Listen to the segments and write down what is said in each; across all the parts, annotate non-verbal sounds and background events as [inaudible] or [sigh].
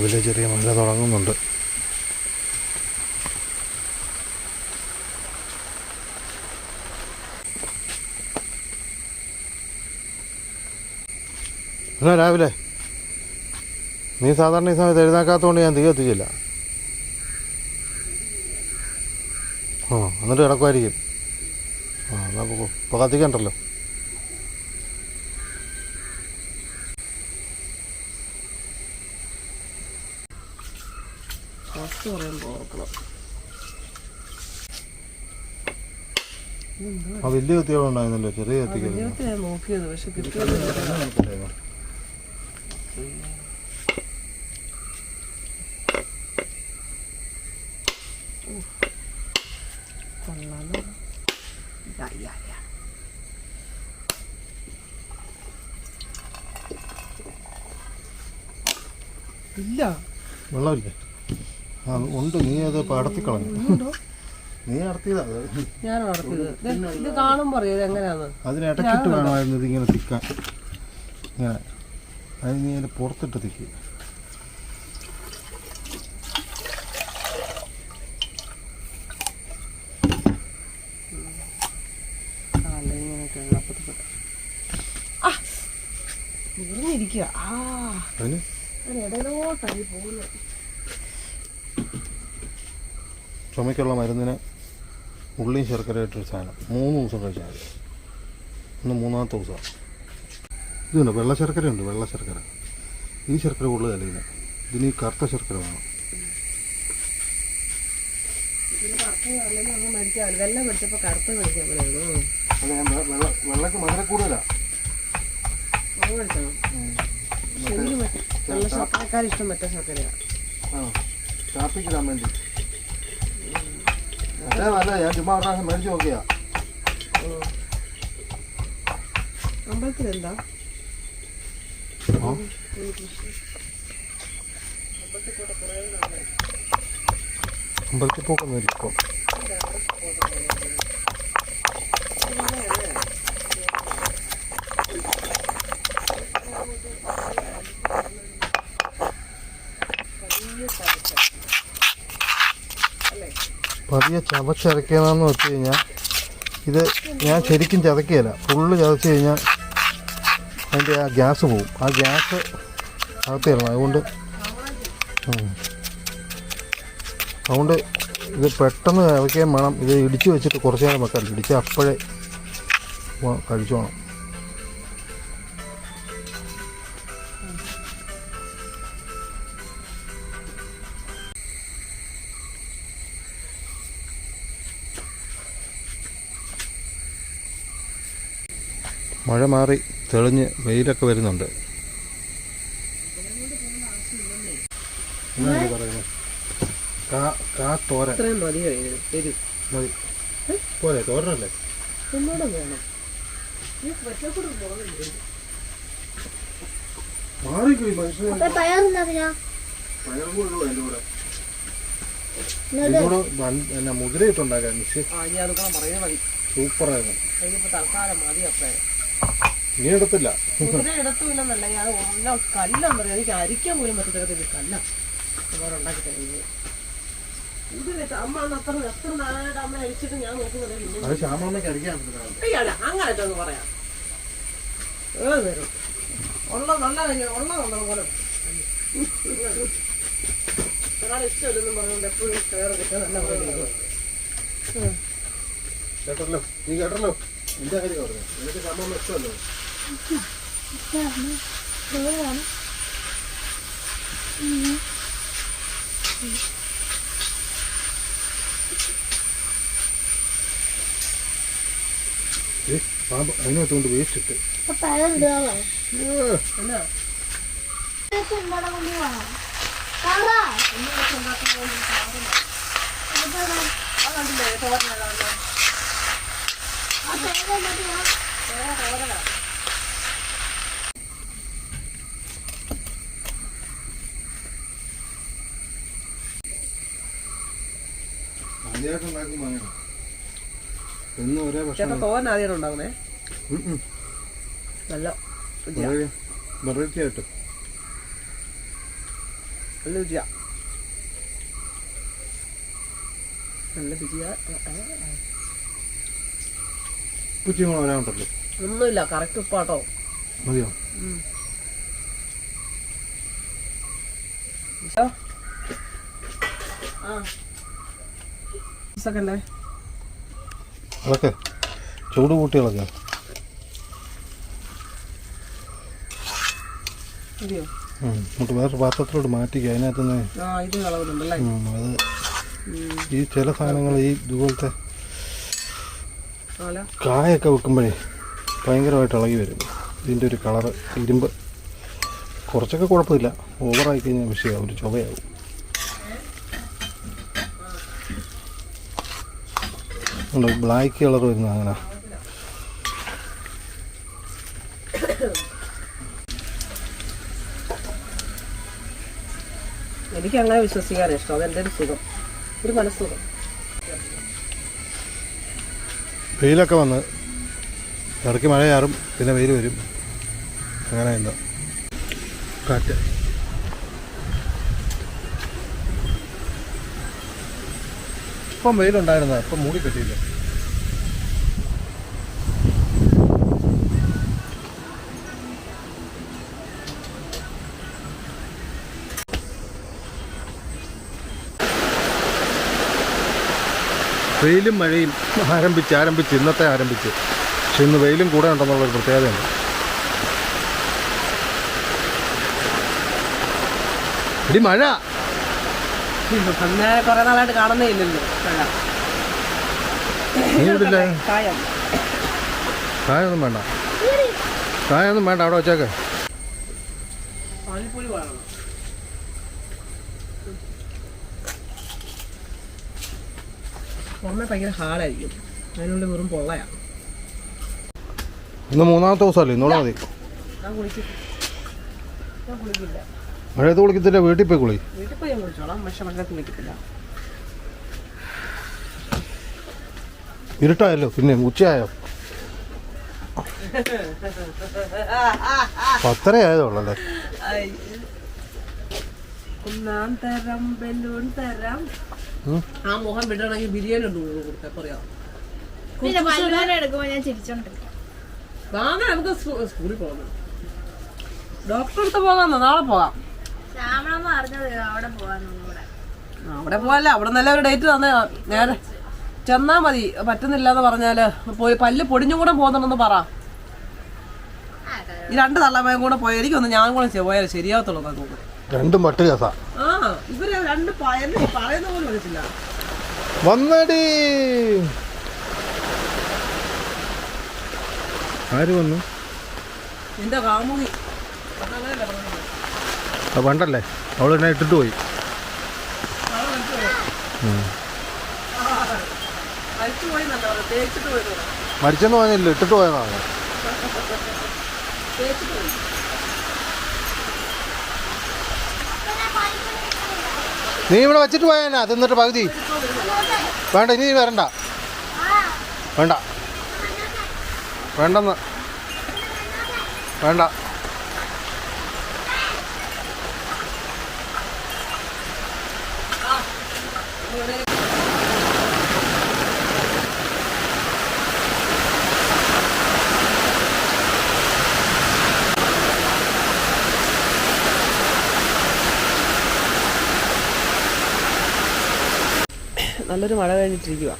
രാവിലെ ചെറിയ മഴ തുടങ്ങുന്നുണ്ട്. എന്നാ രാവിലെ? നീ സാധാരണ ഈ സമയത്ത് എഴുന്നേക്കാത്തതുകൊണ്ട് ഞാൻ തീ കത്തിച്ചില്ല ആ എന്നിട്ട് കിടക്കുമായിരിക്കും ആ എന്നാ പോ ഇപ്പോൾ കത്തിക്കണ്ടല്ലോ. ഫസ്റ്റ് പറയുമ്പോൾ ഓർക്കണം ആ വലിയ കത്തികളുണ്ടായിരുന്നല്ലോ ചെറിയ കത്തികൾ നോക്കിയത് പക്ഷെ കിട്ടിയത് കൊള്ളാലോ. ഇല്ല. വെള്ളമില്ലേ ഉണ്ട്. നീ അത് പടത്തി കളഞ്ഞു. നീ നടത്തിയതാ ഞാൻ നടത്തിയത് ഇത് കാണുമ്പോ അറിയാം? ഇത് എങ്ങനെയാന്ന്? വേണമായിരുന്നു ഇതിങ്ങനെ തിക്കാൻ. ഇങ്ങനെ. അത് നീ അതിന്റെ പുറത്തിട്ട് തിക്കുക പെട്ട. ആ മുറിഞ്ഞിരിക്കുക ആ. അതിന്? ഞാൻ ഇടയിലോട്ടായി പോകുന്നത്. ചുമയ്ക്കുള്ള മരുന്നിന് ഉള്ളിയും ശർക്കര ഇട്ടൊരു സാധനം. മൂന്ന് ദിവസം കഴിച്ചാൽ മതി. ഇന്ന് മൂന്നാമത്തെ ദിവസമാണ്. ഇതുണ്ട് വെള്ള ശർക്കര ഉണ്ട് വെള്ള ശർക്കര. ഈ ശർക്കര ഉള്ളതല്ല ഇതിന്. ഇതിന് ഈ കറുത്ത ശർക്കര വേണം. അല്ല വെള്ളക്ക് മധുര ഇഷ്ടം മറ്റേ ശർക്കരയാണ് ആ കാപ്പിക്കിടാൻ വേണ്ടി. ഞാൻ ചുമ്മാ പ്രാവശ്യം മേടിച്ച് നോക്കിയാ അമ്പലത്തിൽ അമ്പലത്തിൽ പോക്കൊന്നും ഇപ്പം പതിയെ ചതച്ചരയ്ക്കുന്നതെന്ന് വെച്ച് കഴിഞ്ഞാൽ ഇത് ഞാൻ ശരിക്കും ചതക്കുകയില്ല ഫുള്ള് ചതച്ച് കഴിഞ്ഞാൽ അതിന്റെ ആ ഗ്യാസ് പോവും. ആ ഗ്യാസ് അകത്തേറണം അതുകൊണ്ട്. അതുകൊണ്ട് ഇത് പെട്ടെന്ന് ഇറക്കുകയും വേണം. ഇത് ഇടിച്ച് വെച്ചിട്ട് കുറച്ച് നേരം വെക്കാൻ ഇടിച്ച് അപ്പോഴേ കഴിച്ചു കഴിച്ചോണം. മഴ മാറി തെളിഞ്ഞ് വെയിലൊക്കെ വരുന്നുണ്ട്. മാറിപ്പോയി എന്നാ മുതിരയിട്ടുണ്ടാക്കാൻ സൂപ്പറായിരുന്നു. ഇതിപ്പോ തൽക്കാലം മതി അപ്പേ. ഇനി എടുത്തില്ല. മുദ്ര എടുത്തുമില്ലെന്നല്ല ഞാൻ എല്ലാം കല്ലെന്ന് പറയാം. എനിക്ക് അരിക്കാൻ പോലും പറ്റത്തില്ല. കല്ല. ഉണ്ടാക്കി തരുന്നത്. അമ്മ അന്ന് അത്ര എത്ര നാളായിട്ട് അമ്മ അരിച്ചിട്ട് ഞാൻ നോക്കുന്നത് പിന്നെ അത് ശ്യാമമ്മയ്ക്ക് അടിക്കാൻ പറ്റുന്നതാണ് അയ്യല്ല അങ്ങനെ ഒന്ന് പറയാം. ഏത് തരും ഉള്ള നല്ല കാര്യം നല്ല പോലെ ഒരാളെ ഇഷ്ടമില്ലെന്നും പറഞ്ഞുകൊണ്ട് എപ്പോഴും ഷെയർ കിട്ടാൻ നല്ല പറയുന്നത് കേട്ടല്ലോ? നീ കേട്ടല്ലോ? നിന്റെ കാര്യം പറഞ്ഞു നിനക്ക് ശ്യാമമ്മ ഇഷ്ടമല്ലോ? ഏ, പാമ്പ് അതിനകത്ത് കൊണ്ട് വേസ്റ്റ് ഇട്ട് അപ്പൊ പയറിടുകയാണോ ഏ, എന്നാ ഉണ്ടാക്കാൻ കൊണ്ട് പോവാം കാണാ അതുണ്ടല്ലേ തോരനാണ് ആ തേങ്ങ മതിയോ ആദ്യമായിട്ട് ഉണ്ടാക്കുമ്പോൾ അങ്ങനെ എന്നും ഒരേ ഭക്ഷണം. തോരൻ ആദ്യം ഉണ്ടാകുന്നേ ഉം, ഉം. നല്ല വെറൈറ്റി ആയിട്ട്. നല്ല രുചിയാ. നല്ല രുചിയാ. ഉച്ചയും കൂടെ വരാനുണ്ടല്ലോ ഒന്നുമില്ല കറക്റ്റ് ഉപ്പാട്ടോ. മതിയോ? ആ. അതൊക്കെ ചൂട് കൂട്ടികളൊക്കെ. മതിയോ ഉം. നമുക്ക് വേറെ പാത്രത്തിലോട്ട് മാറ്റിക്ക അതിനകത്തുനിന്ന് കളവുന്നുണ്ടല്ലേ അത് ഈ ചില സാധനങ്ങൾ ഈ ഇതുപോലത്തെ കായൊക്കെ വെക്കുമ്പോഴേ ഭയങ്കരമായിട്ട് ഇളകി വരും. ഇതിന്റെ ഒരു കളറ് ഇരുമ്പ്. കുറച്ചൊക്കെ കുഴപ്പമില്ല. ഓവറായി കഴിഞ്ഞാൽ വിഷയമാവും ഒരു ചുവയാവും. ബ്ലാക്ക് കളർ വരുന്ന അങ്ങനെ എനിക്ക് അങ്ങനെ വിശ്വസിക്കാൻ ഇഷ്ടം. അതെന്റെ ഒരു സുഖം. ഒരു മനസ്സുഖം. വെയിലൊക്കെ വന്ന് ഇടയ്ക്ക് മഴ ചാറും പിന്നെ വെയിൽ വരും. അങ്ങനെ എന്താ? കാറ്റ് ഇപ്പം വെയിലുണ്ടായിരുന്ന ഇപ്പം മൂടി കെട്ടിയില്ല. വെയിലും മഴയും ആരംഭിച്ച് ആരംഭിച്ച് ഇന്നത്തെ ആരംഭിച്ച്. പക്ഷെ ഇന്ന് വെയിലും കൂടെ ഉണ്ടെന്നുള്ളൊരു പ്രത്യേകതയുണ്ട്. ഇടി മഴ! അന്നേ കുറെ നാളായിട്ട് കാണുന്നേ ഇല്ലല്ലോ. മഴ. നീ ഇവിടില്ലേ കായം. കായൊന്നും വേണ്ട. കായൊന്നും വേണ്ട അവിടെ വെച്ചേക്ക്. പാനിപ്പൂരി വേണം. പുറമെ ഭയങ്കര ഹാർഡായിരിക്കും അതിനുള്ളിൽ വെറും പൊള്ളയാ. ഇന്ന് മൂന്നാമത്തെ ദിവസമല്ലേ? ഇന്നോളം മതി. ഞാൻ കുളിക്കില്ല. മഴയത്ത് കുളിക്കത്തില്ല വീട്ടിൽ പോയി കുളി. വീട്ടിൽ പോയി ഞാൻ കുളിച്ചോളാം പക്ഷെ മഴ കുളിക്കത്തില്ല. ഇരുട്ടായല്ലോ പിന്നെ ഉച്ചയായോ? പത്തര ആയതുള്ളല്ലേ ഒന്നാം തരം ബലൂൺ തരം. ആ മുഖം വിടണമെങ്കിൽ ബിരിയാണി ഉണ്ട് കൊടുത്തേ പറയാം. പിന്നെ എടുക്കുമ്പോ ഞാൻ ചിരിച്ചോണ്ടിരിക്കും. നമുക്ക് സ്കൂ- സ്കൂളിൽ പോകണം ഡോക്ടറെ അടുത്ത് പോകാം നാളെ പോകാം. അവിടെ പോവാല്ല കൂടെ. അവിടെ നല്ല ഒരു ഡേറ്റ് തന്നെ നേരെ ചെന്നാ മതി. പറ്റുന്നില്ല എന്ന് പറഞ്ഞാൽ പോയി പല്ല് പൊടിഞ്ഞും കൂടെ പോകുന്നുണ്ടെന്ന് പറ. ഈ രണ്ട് തള്ളമയം കൂടെ പോയായിരിക്കും എനിക്കൊന്ന് ഞാൻ കൂടെ പോയാൽ പോയാലേ ശരിയാവത്തുള്ളൂ നമുക്ക് രണ്ടും പട്ട് കേസാ ആ ഇവർ രണ്ട് പറയുന്ന പോലും വിളിച്ചില്ല വന്നടി. ആര് വന്നു? എന്റെ കാമുകി. ആ പണ്ടല്ലേ? അവൾ എന്നെ ഇട്ടിട്ട് പോയി. മരിച്ചെന്ന് പറഞ്ഞില്ല ഇട്ടിട്ട് പോയതാണ് നീ ഇവിടെ വെച്ചിട്ട് പോയാനാ തിന്നിട്ട് പകുതി. വേണ്ട ഇനി വരണ്ട. വേണ്ട. വേണ്ടെന്ന്. വേണ്ട. നല്ലൊരു മഴ കഴിഞ്ഞിട്ടിരിക്കുക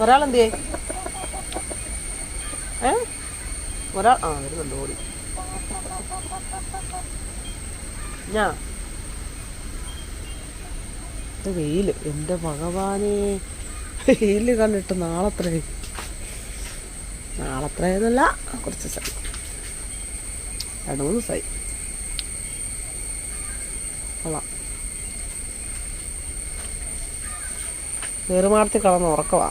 ഒരാൾ എന്തിയേ ഏ? ഒരാൾ ആ വരുന്നുണ്ട് ഓടി. ഞാ? വെയിൽ. എന്റെ ഭഗവാനെ. വെയിൽ കണ്ടിട്ട് നാളത്ര. നാളത്രയെന്നല്ല കുറച്ച് സൈ രണ്ട് മൂന്ന് ദിവസമായി കൊള്ളാം. ഏറുമാടത്തിൽ കിടന്ന് ഉറക്കവാ.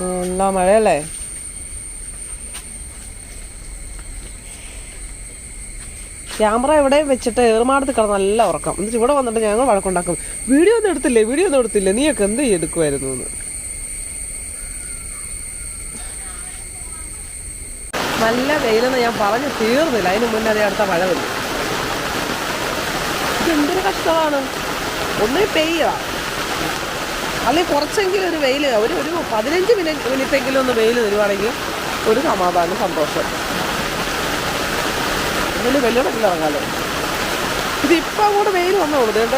നല്ല മഴയല്ലേ? ക്യാമറ എവിടെയും വെച്ചിട്ട് ഏറുമാടത്ത് കിടന്ന് നല്ല ഉറക്കം. എന്നിട്ട് ഇവിടെ വന്നിട്ട് ഞങ്ങൾ വഴക്കുണ്ടാക്കും. വീഡിയോ ഒന്നും എടുത്തില്ലേ? വീഡിയോ ഒന്നും എടുത്തില്ലേ? നീയൊക്കെ എന്ത് എടുക്കുമായിരുന്നു എന്ന് നല്ല വെയിലെന്ന് ഞാൻ പറഞ്ഞു തീർന്നില്ല. അതിന് മുന്നേ അടുത്ത മഴ വന്നു ഇതെന്തൊരു കഷ്ടമാണ്. ഒന്നേ പെയ്യുക അല്ലെങ്കിൽ കുറച്ചെങ്കിലും ഒരു വെയിൽ അവർ ഒരു പതിനഞ്ച് മിനിറ്റ് മിനിറ്റെങ്കിലും ഒന്ന് വെയിൽ തരുവാണെങ്കിൽ ഒരു സമാധാനം സന്തോഷം. ഇതിന് വെള്ളിടക്കിൽ ഇറങ്ങാലോ? ഇതിപ്പോൾ അങ്ങോട്ട് വെയിൽ വന്നോളൂ ഇതേണ്ട.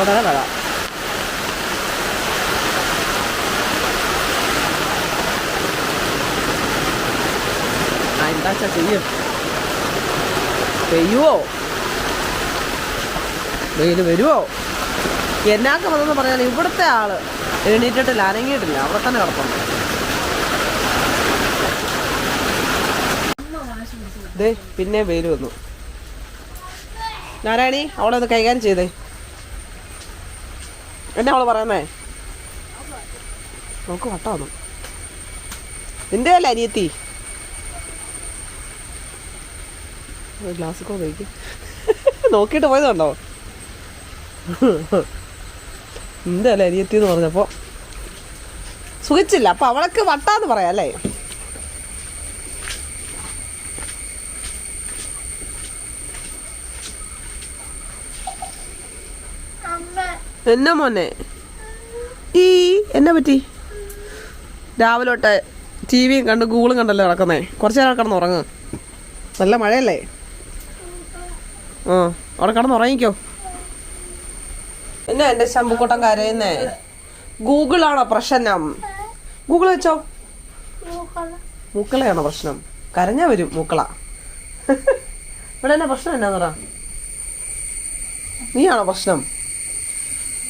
ഉടനെ മഴ എന്താ ചെയ്യും? പെയ്യുവോ? വെയിൽ വരുമോ എന്നാക്ക വന്നെന്ന് പറഞ്ഞാൽ ഇവിടുത്തെ ആൾ എണീറ്റിട്ടില്ല അനങ്ങിയിട്ടില്ല. അവിടെ തന്നെ കിടപ്പുണ്ട്. പിന്നെ വെയിൽ വന്നു. നാരായണി അവളെ ഒന്ന് കൈകാര്യം ചെയ്തേ. എന്നാ അവൾ പറയുന്നേ? നമുക്ക് വട്ടാന്നു നിന്റെ അല്ല അനിയത്തി? ഗ്ലാസ് കോ നോക്കിയിട്ട് പോയതുണ്ടോ നിന്റെ അല്ല എന്ന് പറഞ്ഞപ്പോൾ സുഖിച്ചില്ല. അപ്പൊ അവളൊക്കെ വട്ടാന്ന് പറയാം അല്ലേ? എന്നാ മോനെ? ഈ എന്നാ പറ്റി? രാവിലെ തൊട്ട് ടി വിയും കണ്ട് ഗൂഗിളും കണ്ടല്ലോ നടക്കുന്നേ? കുറച്ച് നേരം കിടന്ന് ഉറങ്ങ്. നല്ല മഴയല്ലേ? ആ അവിടെ കിടന്ന് ഉറങ്ങിക്കോ. എന്നാ എന്റെ ശമ്പുക്കൂട്ടം കരയുന്നേ? ആണോ പ്രശ്നം? ഗൂഗിൾ വെച്ചോ. മൂക്കളയാണോ പ്രശ്നം? കരഞ്ഞാ വരും മൂക്കള. ഇവിടെ എന്നാ പ്രശ്നം? എന്നാ പറ. നീയാണോ പ്രശ്നം?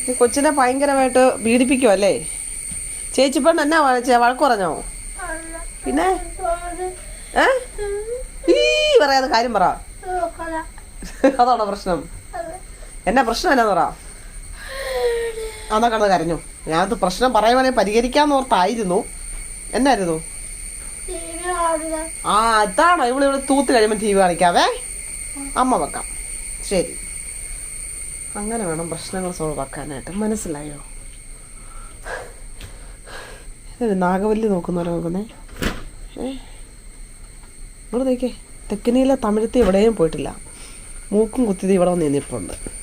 നീ കൊച്ചിനെ ഭയങ്കരമായിട്ട് പീഡിപ്പിക്കുമല്ലേ ചേച്ചി പെണ്ണ് എന്നാ വഴച്ചേ വഴക്ക് പറഞ്ഞോ? പിന്നെ? ഏ? ഈ പറയാതെ കാര്യം പറ. അതാണോ പ്രശ്നം? എന്നാ പ്രശ്നം എന്നാന്ന് പറ. അന്നാ കടന്ന് കരഞ്ഞു. ഞാനത് പ്രശ്നം പറയുവാണെങ്കിൽ പരിഹരിക്കാന്ന് ഓർത്തായിരുന്നു. എന്നായിരുന്നു? ആ അതാണോ. ഇവിടെ ഇവിടെ തൂത്ത് കഴിയുമ്പോൾ ടി വി കാണിക്കാവേ. അമ്മ വെക്കാം. ശരി. അങ്ങനെ വേണം പ്രശ്നങ്ങൾ സോൾവ് ആക്കാനായിട്ട്. മനസ്സിലായോ? നാഗവല്ലി നോക്കുന്നവരെ നോക്കുന്നേ? ഏ? ഇവിടെ നോക്കേ തെക്കിനിയിലെ തമിഴത്തി എവിടെയും പോയിട്ടില്ല. മൂക്കും കുത്തിയത് ഇവിടെ വന്ന് നിന്നിപ്പുണ്ട്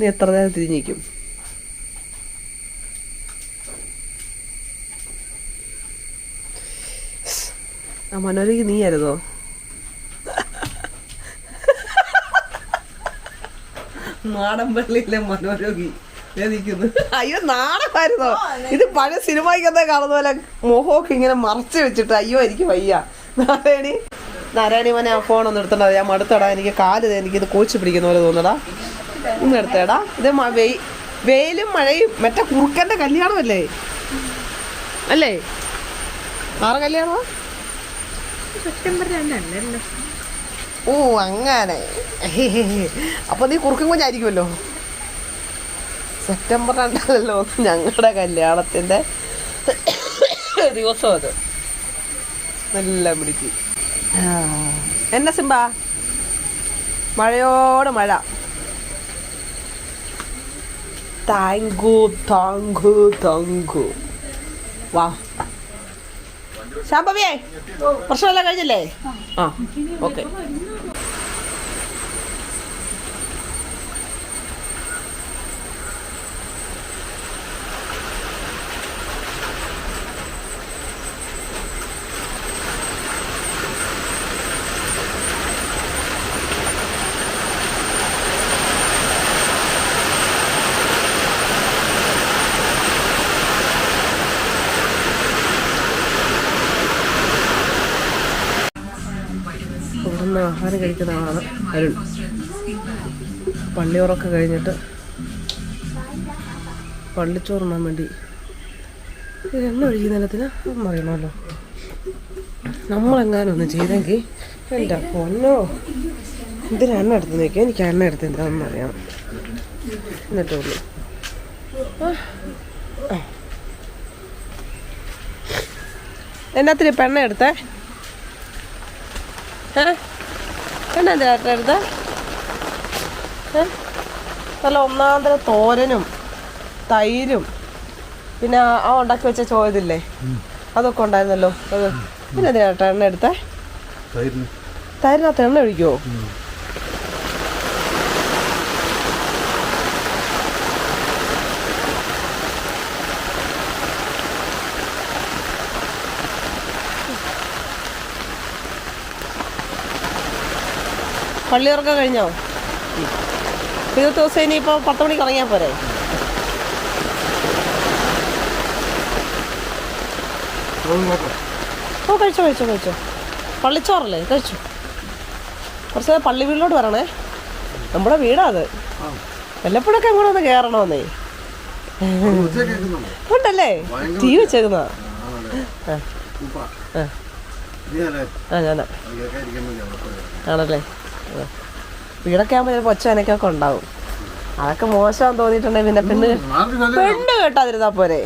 നീ എത്ര നേരം തിരിഞ്ഞിരിക്കും? ആ മനോരയ്ക്ക് നീയായിരുന്നോ? നാടൻപള്ളിയിലെ മനോരോഗി. ദേ നിൽക്കുന്നു അയ്യോ നാടകമായിരുന്നോ? ഇത് പഴയ സിനിമയ്ക്കത്തെ കാണുന്ന പോലെ മുഖമൊക്കെ ഇങ്ങനെ മറച്ചു വെച്ചിട്ട് അയ്യോ എനിക്ക് വയ്യ. നാരായണി നാരായണി മോനെ ആ ഫോണൊന്നും എടുത്തടാ ഞാൻ മടുത്തടാ. എനിക്ക് കാൽ ദേ എനിക്കിത് കോച്ച് പിടിക്കുന്ന പോലെ തോന്നടാ. ഇന്ന് എടുത്തേടാ. ഇത് വെയ് വെയി വെയിലും മഴയും. മറ്റേ കുറുക്കന്റെ കല്യാണമല്ലേ? അല്ലേ? ആറ് കല്യാണോ സെപ്റ്റംബർ രണ്ടല്ലല്ലോ ഓ അങ്ങനെ. അപ്പൊ നീ കുറുക്കും കുഞ്ഞായിരിക്കുമല്ലോ? സെപ്റ്റംബർ രണ്ടല്ലോ ഞങ്ങളുടെ കല്യാണത്തിന്റെ ദിവസം അത്. നല്ല പിടിച്ച്. എന്നാ സിംബ? മഴയോട് മഴ. താങ്കു താങ്കു താങ്കു വാ. ശാമ്പവിയെ പ്രശ്നമെല്ലാം കഴിഞ്ഞില്ലേ? ആ ഓക്കെ. ആഹാരം കഴിക്കുന്ന ആളാണ് അരുൺ. പള്ളിയോറൊക്കെ കഴിഞ്ഞിട്ട് പള്ളിച്ചോറുണ്ണാൻ വേണ്ടി എണ്ണ ഒഴുകി നിലത്തിന് അറിയണമല്ലോ. നമ്മളെങ്ങാനും ഒന്ന് ചെയ്തെങ്കിൽ എന്റെ പൊന്നോ ഇതിന് എണ്ണ എടുത്ത് നോക്കിയാൽ എനിക്ക് എണ്ണ എടുത്ത് എന്താണെന്ന് അറിയാം എന്നിട്ടേ ഉള്ളൂ. എന്നാത്തിരി പെണ്ണ എടുത്തേ? ഏ? എടുത്തേ ഏ? നല്ല ഒന്നാന്തര തോരനും തൈരും പിന്നെ ആ- ഉണ്ടാക്കി വെച്ച ചോദില്ലേ അതൊക്കെ ഉണ്ടായിരുന്നല്ലോ. അത് പിന്നെ ഏട്ടാ എണ്ണ എടുത്തേ? തൈരിന്. തൈരിനകത്ത് എണ്ണ ഒഴിക്കുമോ പള്ളിയുറക്കം കഴിഞ്ഞോ? ഇരുപത് ദിവസം ഇനിയിപ്പോൾ പത്ത് മണിക്ക് ഇറങ്ങിയാൽ പോരെ? ഓ കഴിച്ചോ കഴിച്ചോ കഴിച്ചോ. പള്ളിച്ചോറല്ലേ? കഴിച്ചു. കുറച്ച് പള്ളി വീട്ടിലോട്ട് വരണേ. നമ്മുടെ വീടാ അത്. വല്ലപ്പോഴൊക്കെ അങ്ങോട്ട് ഒന്ന് കയറണമെന്നേ ഉണ്ടല്ലേ? ടി വി വെച്ചേക്കുന്ന. ആ. ഞാനാ. ആണല്ലേ. വീടൊക്കെ ആകുമ്പോൾ ചിലപ്പോൾ ഒച്ച അനക്കൊക്കെ ഉണ്ടാവും. അതൊക്കെ മോശം തോന്നിയിട്ടുണ്ടെങ്കിൽ പിന്നെ പെണ്ണ് പെണ്ണ് കേട്ടാതിരുന്നാ പോരെ.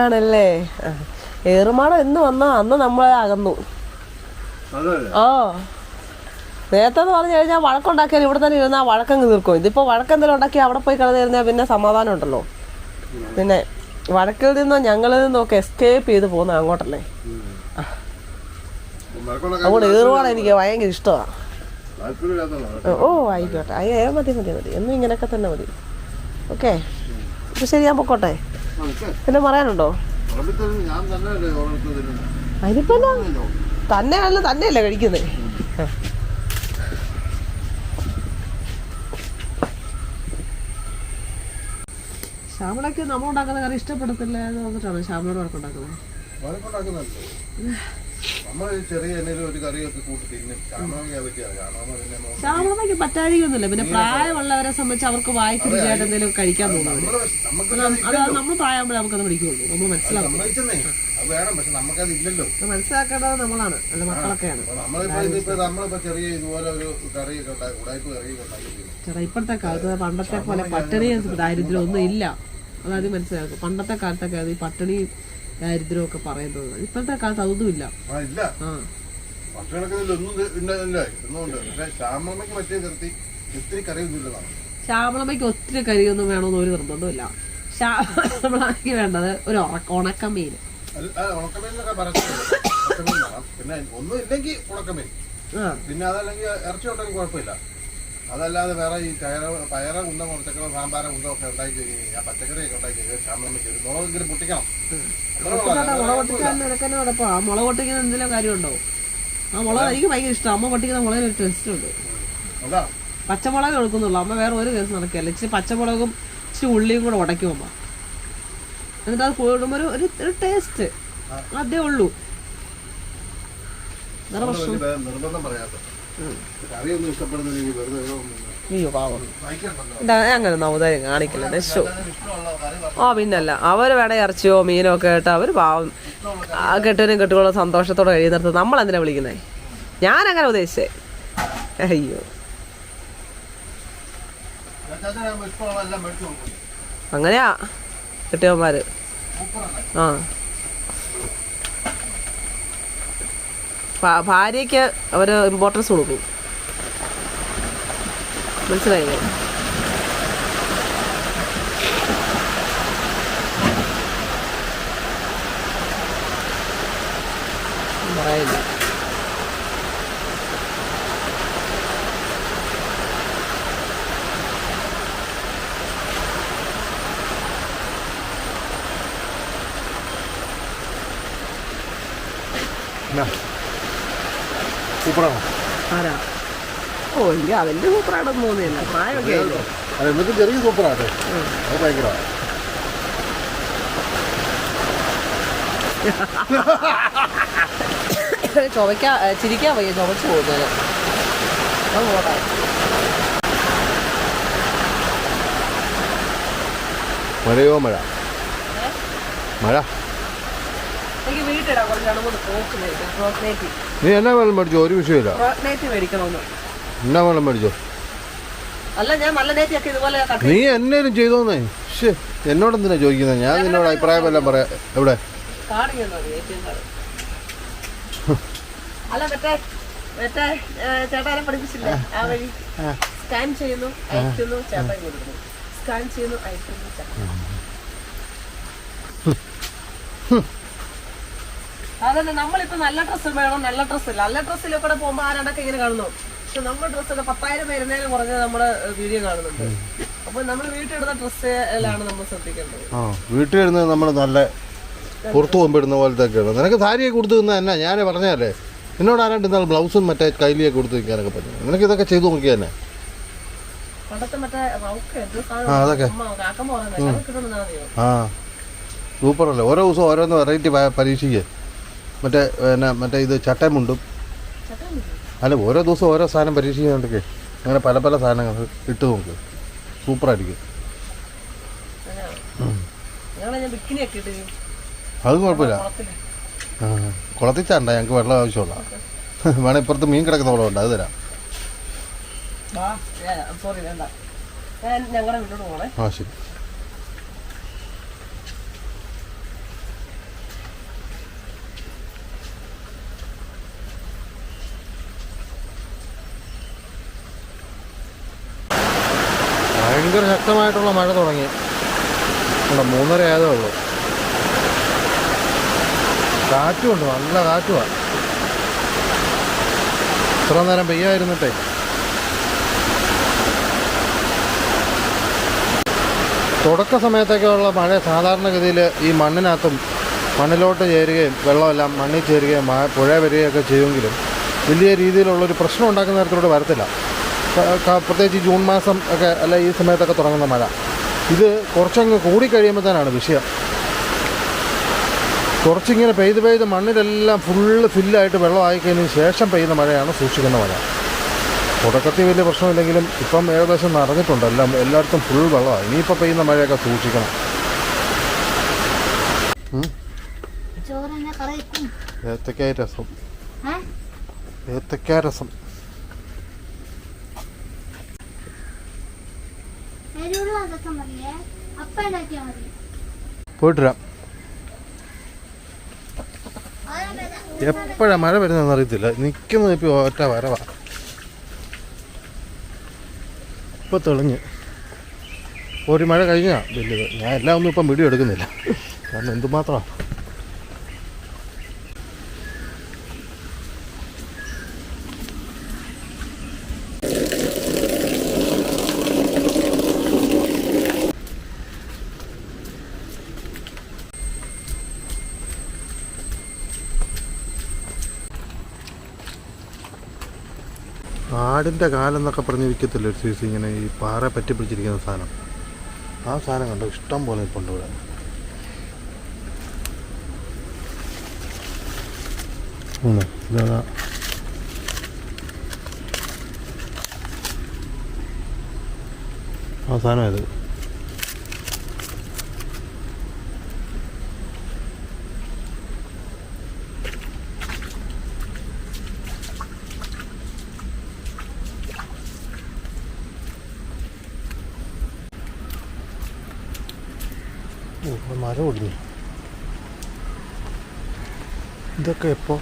ആണല്ലേ. ഏറുമാടം എന്ന് വന്നോ അന്ന് നമ്മളെ അകന്നു. ഓ നേരത്തെ എന്ന് പറഞ്ഞു കഴിഞ്ഞാൽ വഴക്കുണ്ടാക്കിയാൽ ഇവിടെ തന്നെ ഇരുന്നാൽ വഴക്കങ്ങ് തീർക്കും. ഇതിപ്പോൾ വഴക്കെന്തെങ്കിലും ഉണ്ടാക്കി അവിടെ പോയി കിടന്നിരുന്നാൽ പിന്നെ സമാധാനം ഉണ്ടല്ലോ. പിന്നെ വഴക്കിൽ നിന്നോ ഞങ്ങളിൽ നിന്നോ ഒക്കെ എസ്കേപ്പ് ചെയ്ത് പോകുന്ന അങ്ങോട്ടല്ലേ? അങ്ങോട്ട് ഏറുവാണ് എനിക്ക് ഭയങ്കര ഇഷ്ടമാണ്. ഓ ആയിക്കോട്ടെ. അയ്യോ ഏ, മതി മതി മതി. എന്നും ഇങ്ങനെയൊക്കെ തന്നെ മതി. ഓക്കെ. അപ്പോൾ ശരി ഞാൻ പൊക്കോട്ടെ പിന്നെ പറയാനുണ്ടോ? എന്നാ തന്നെയാണല്ലോ തന്നെയല്ലേ കഴിക്കുന്നത് ശ്യാമളയ്ക്ക് നമ്മൾ ഉണ്ടാക്കുന്ന കറി ഇഷ്ടപ്പെടത്തില്ല എന്ന് പറഞ്ഞിട്ടാണ് ശ്യാമളോട് വഴക്കുണ്ടാക്കുന്നത്? നമ്മൾ ചെറിയ എന്തെങ്കിലും ഒരു കറിയൊക്കെ കൂട്ടി തിന്നും കാണണമെങ്കിൽ പറ്റിയാ കാണാമോ പിന്നെ പ്രായമുള്ളവരെ സംബന്ധിച്ച് അവർക്ക് വായിക്ക് രുചിയായിട്ട് എന്തെങ്കിലും കഴിക്കാൻ തോന്നുന്നു നമ്മൾ നമുക്ക് അത് നമ്മൾ പ്രായമാകുമ്പോഴേ നമുക്കത് പഠിക്കുള്ളൂ നമ്മൾ മനസ്സിലാക്കും. സമ്മതിച്ചെന്നേ. അത് വേണം പക്ഷെ നമുക്കത് ഇല്ലല്ലോ. അത് മനസ്സിലാക്കേണ്ടത് നമ്മളാണ്. അല്ല മക്കളൊക്കെയാണ്. അപ്പൊ നമ്മളിപ്പോ ഇതിപ്പോ നമ്മളിപ്പോ ചെറിയ ഇതുപോലെ ഒരു കറിയൊക്കെ ഉണ്ടാക്കി ഉടായ്പ കറിയൊക്കെ ഉണ്ടാക്കി തിന്നും. ചേട്ടാ ഇപ്പോഴത്തെ കാലത്ത് പണ്ടത്തെ പോലെ പട്ടിണിയും ദാരിദ്ര്യം ഒന്നും ഇല്ല. അതാദ്യം മനസ്സിലാക്കും. പണ്ടത്തെ കാലത്തൊക്കെ അത് ഈ പട്ടിണിയും ദാരിദ്ര്യവും ഒക്കെ പറയുന്നത്. ഇപ്പോഴത്തെ കാലത്ത് അതൊന്നും ഇല്ല. ആ ശ്യാമളമ്മയ്ക്ക് ഒത്തിരി കരിയൊന്നും വേണമെന്ന് ഒരു നിർബന്ധമില്ല ശ്യാമളമ്മയ്ക്ക് വേണ്ടത് ഒരു ഉണക്കമീൻ. പിന്നെ ഒന്നും ഇല്ലെങ്കിൽ ഉണക്കമീൻ. പിന്നെ അതല്ലെങ്കിൽ ഇറച്ചി ഉണ്ടെങ്കിൽ കുഴപ്പമില്ല. അതല്ലാതെ വേറെ ഈ കയറ പയറ ഉണ്ട മുറച്ചക്കളോ സാമ്പാറ ഉണ്ടോ ഒക്കെ ഉണ്ടാക്കി കഴിഞ്ഞാൽ പച്ചക്കറിയൊക്കെ ഉണ്ടാക്കി കഴിഞ്ഞാൽ ശ്യാമമ്മയ്ക്ക് ഒരു മുളകെങ്കിലും പൊട്ടിക്കണം. മുളക് പൊട്ടിക്കാൻ നിനക്കെന്നെ കുഴപ്പമില്ല ആ മുളക് പൊട്ടിക്കുന്ന എന്തെങ്കിലും കാര്യമുണ്ടോ ആ മുളക് എനിക്ക് ഭയങ്കര ഇഷ്ടം. അമ്മ പൊട്ടിക്കുന്ന മുളകിന് ടേസ്റ്റ് ഉണ്ട്. പച്ചമുളക് എടുക്കുന്നുള്ളു അമ്മ വേറെ ഒരു കേസ് നടക്കില്ല. ഇച്ചിരി പച്ചമുളകും ഇച്ചിരി ഉള്ളിയും കൂടെ ഉടയ്ക്കും അമ്മ. എന്നിട്ട് അത് കൂടുമ്പോൾ ഒരു ഒരു ടേസ്റ്റ് അതേ ഉള്ളൂ. നിർബന്ധം പറയാത്ത അയ്യോ പാവം. എന്താ അങ്ങനെ ഔദാര്യം കാണിക്കില്ല ഇഷ്ടമുള്ള ആ പിന്നല്ല അവർ വേണേ ഇറച്ചിയോ മീനോ ഒക്കെ ആയിട്ട് അവർ പാവം. ആ കെട്ടിനും കെട്ടുകളോ സന്തോഷത്തോടെ കഴിയുന്നിടത്ത് നമ്മൾ എന്തിനാ വിളിക്കുന്നത് ഞാൻ അങ്ങനെ ഉദ്ദേശിച്ചേ അയ്യോ അങ്ങനെയാ കെട്ടിയവന്മാര്. ആ. ഭാര്യയ്ക്ക് അവർ ഇമ്പോർട്ടൻസ് കൊടുക്കും. മനസ്സിലായില്ലേ? പറയില്ല സൂപ്പറാണോ? ആരാ? ഓ എനിക്ക് അതിന്റെ സൂപ്പറാണെന്ന് തോന്നിയില്ല. പ്രായമൊക്കെ ആയില്ലേ? അത് എന്നിട്ട് ചെറിയ സൂപ്പറാട്ടെ അത്. ഭയങ്കര [laughs] ചുവയ്ക്കാ ഏ, ചിരിക്കാൻ വയ്യ ചുവച്ച് പോകുന്നത് അത് പോട്ടെ. മഴയോ മഴ? മഴ? എനിക്ക് വീട്ടിടാം കുറച്ച് രണ്ട് പോക്കുന്നുണ്ട് പ്രോഗ്നേറ്റ് നീ എന്നാ വെള്ളം മേടിച്ചോ? ഒരു വിഷയമില്ല. മേടിക്കണമെന്ന്. എന്നാ വെള്ളം മേടിച്ചോ? അല്ല ഞാൻ ഇതുപോലെ കട്ട് നീ എന്നേലും ചെയ്തോന്നേ. എന്നോട് എന്തിനാ ചോദിക്കുന്നത് ഞാൻ നിന്നോട് അഭിപ്രായം എല്ലാം പറയാം. എവിടെ? കാണിക്കുന്നു കാർഡ് അല്ല മറ്റേ മറ്റേ ഏ, ചേട്ടാനെ പഠിപ്പിച്ചില്ലേ? ആ വഴി. സ്കാൻ ചെയ്യുന്നു അയക്കുന്നു ചേട്ടൻ കൊടുക്കുന്നു. സ്കാൻ ചെയ്യുന്നു അയക്കുന്നു ചേട്ടൻ. അതന്നെ നമ്മളിപ്പോ നല്ല ഡ്രസ്സ് വേണം നല്ല ഡ്രസ്സ് ഇല്ല. നല്ല ഡ്രസ്സിലൊക്കെ പോകുമ്പോ ആരാണ്ടൊക്കെ ഇങ്ങനെ കാണുന്നു. പക്ഷെ നമ്മുടെ ഡ്രസ്സൊക്കെ പത്തായിരം വരുന്നതിന് കുറഞ്ഞ നമ്മൾ വീഡിയോ കാണുന്നുണ്ട്. അപ്പൊ നമ്മൾ വീട്ടിലിടുന്ന ഡ്രസ്സിലാണ് നമ്മൾ ശ്രദ്ധിക്കേണ്ടത്. ആ വീട്ടിൽ ഇരുന്ന് നമ്മൾ നല്ല പുറത്തു പോകുമ്പോൾ ഇടുന്ന പോലത്തെ നിനക്ക് സാരിയൊക്കെ കൊടുത്തു തന്നെ എന്നാ? ഞാൻ പറഞ്ഞല്ലേ എന്നോട് ആരാണ്ട് ഇന്നാൾ ബ്ലൗസും മറ്റേ കൈലിയൊക്കെ കൊടുത്ത് നിൽക്കാനൊക്കെ പറ്റും നിനക്ക് ഇതൊക്കെ ചെയ്തു നോക്കി തന്നെ ആ അതൊക്കെ. ആ. സൂപ്പറല്ലേ. ഓരോ ദിവസവും ഓരോന്ന് വെറൈറ്റി പരീക്ഷിക്കുക മറ്റേ പിന്നെ മറ്റേ ഇത് ചട്ടമുണ്ടും. അല്ല ഓരോ ദിവസം ഓരോ സാധനം പരീക്ഷിക്കുന്നുണ്ടൊക്കെ അങ്ങനെ പല പല സാധനങ്ങൾ ഇട്ട് നോക്ക്. സൂപ്പറായിരിക്കും. അത് കുഴപ്പമില്ല. കുളത്തിൽ ചാണ്ട ഞങ്ങൾക്ക് വെള്ളം ആവശ്യമുള്ള. വേണം ഇപ്പുറത്ത് മീൻ കിടക്കുന്ന കുളമുണ്ട് അത് തരാം. ഞങ്ങളുടെ വീട്ടിലോട്ട് പോകണേ ആ ശരി ഭയങ്കര ശക്തമായിട്ടുള്ള മഴ തുടങ്ങി. ഉണ്ടോ മൂന്നര ആയതേ ഉള്ളൂ. കാറ്റുമുണ്ട് നല്ല കാറ്റുമാണ് ഇത്ര നേരം പെയ്യായിരുന്നിട്ടേ. തുടക്ക സമയത്തൊക്കെയുള്ള മഴ സാധാരണഗതിയിൽ ഈ മണ്ണിനകത്തും മണ്ണിലോട്ട് ചേരുകയും വെള്ളമെല്ലാം മണ്ണിൽ ചേരുകയും പുഴ വരികയൊക്കെ ചെയ്യുമെങ്കിലും വലിയ രീതിയിലുള്ളൊരു പ്രശ്നം ഉണ്ടാക്കുന്ന തരത്തിലൂടെ വരത്തില്ല. പ്രത്യേകിച്ച് ജൂൺ മാസം ഒക്കെ അല്ല ഈ സമയത്തൊക്കെ തുടങ്ങുന്ന മഴ. ഇത് കുറച്ചങ്ങ് കൂടിക്കഴിയുമ്പോഴത്തേനാണ് വിഷയം. കുറച്ചിങ്ങനെ പെയ്ത് പെയ്ത് മണ്ണിലെല്ലാം ഫുള്ള് ഫില്ലായിട്ട് വെള്ളമായി കഴിഞ്ഞതിന് ശേഷം പെയ്യുന്ന മഴയാണ് സൂക്ഷിക്കുന്ന മഴ. തുടക്കത്തിൽ വലിയ പ്രശ്നമില്ലെങ്കിലും ഇപ്പം ഏകദേശം നിറഞ്ഞിട്ടുണ്ട് എല്ലാം എല്ലായിടത്തും ഫുൾ വെള്ളമാണ്. ഇനിയിപ്പോൾ പെയ്യുന്ന മഴയൊക്കെ സൂക്ഷിക്കണം. ഏത്തക്കായ രസം. ഏത്തക്കായ രസം. എരിവുള്ള അതൊക്കെ മതിയേ അപ്പം ഉണ്ടാക്കിയാൽ മതി. പോയിട്ട് വരാം എപ്പോഴാണ് മഴ വരുന്നതെന്ന് അറിയത്തില്ല. നിൽക്കുന്നത് ഇപ്പോൾ ഒറ്റ വരവാ. ഇപ്പോൾ തെളിഞ്ഞ്. ഒരു മഴ കഴിഞ്ഞാ വലിയത്. ഞാൻ എല്ലാം ഒന്നും ഇപ്പം വീഡിയോ എടുക്കുന്നില്ല. കാരണം എന്തുമാത്രമാണ് ആടിന്റെ കാലെന്നൊക്കെ പറഞ്ഞ് വിൽക്കത്തില്ല ഒരു സൈസ് ഇങ്ങനെ ഈ പാറ പറ്റി പിടിച്ചിരിക്കുന്ന സാധനം? ആ സാധനം കണ്ടോ? ഇഷ്ടം പോലെ ഇപ്പുണ്ട് ഇവിടെ. ആ സാധനം ഇത്. മരം ഒടിഞ്ഞു ഇതൊക്കെ എപ്പോ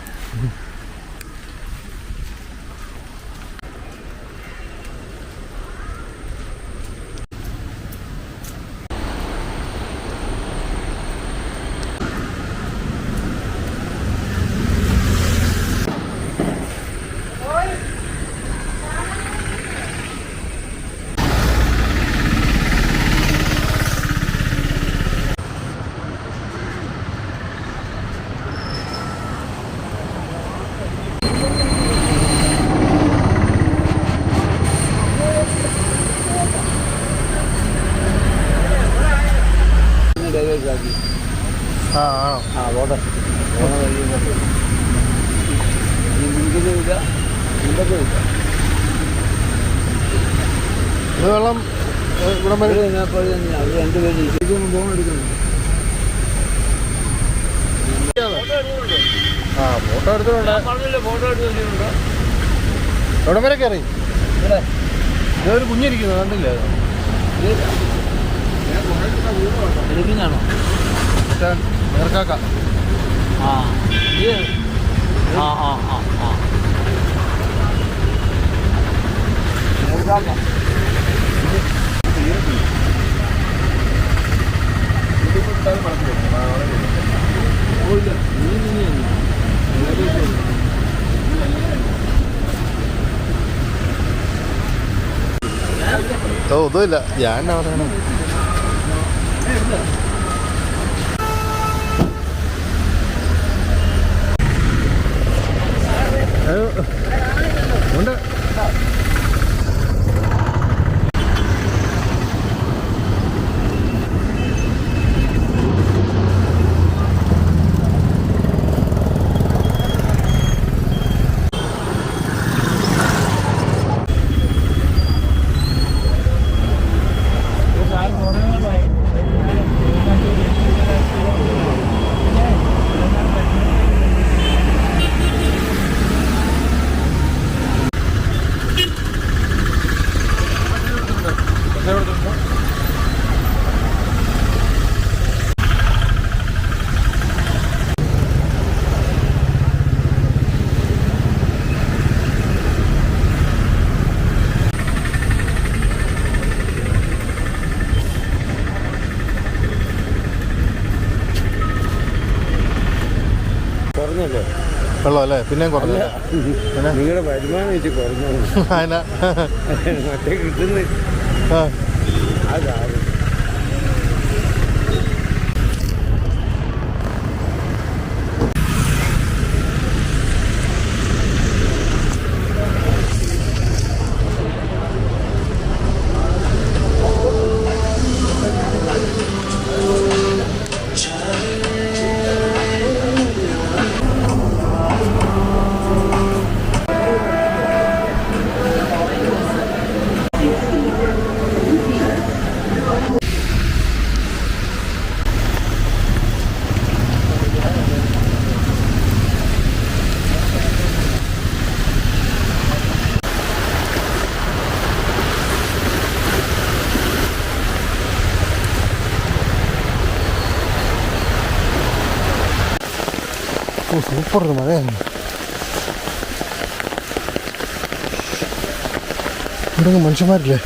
ആ ആണോ ഇത് വെള്ളം ഇവിടെ ആ ഫോട്ടോ എടുത്തിട്ടുണ്ട്. എവിടെ വരെ കയറി? ഇതൊരു കുഞ്ഞിരിക്കുന്നു കണ്ടില്ലേ? മറ്റേ നേർക്കാക്ക. ആ ആ ആ ആ ആ. ഓ ഒന്നുമില്ല ഞാൻ എന്നാ പറയണം ഉണ്ട്. കുറഞ്ഞല്ലേ? വെള്ളം അല്ലേ. പിന്നെയും പിന്നെ? നിങ്ങളുടെ വരുമാനം വെച്ച് കുറഞ്ഞു. [laughs] മറ്റേ കിട്ടുന്ന ആ ഓ സൂപ്പർ ഒരു മഴയാണ് ഇവിടെ മനുഷ്യന്മാരില്ലേ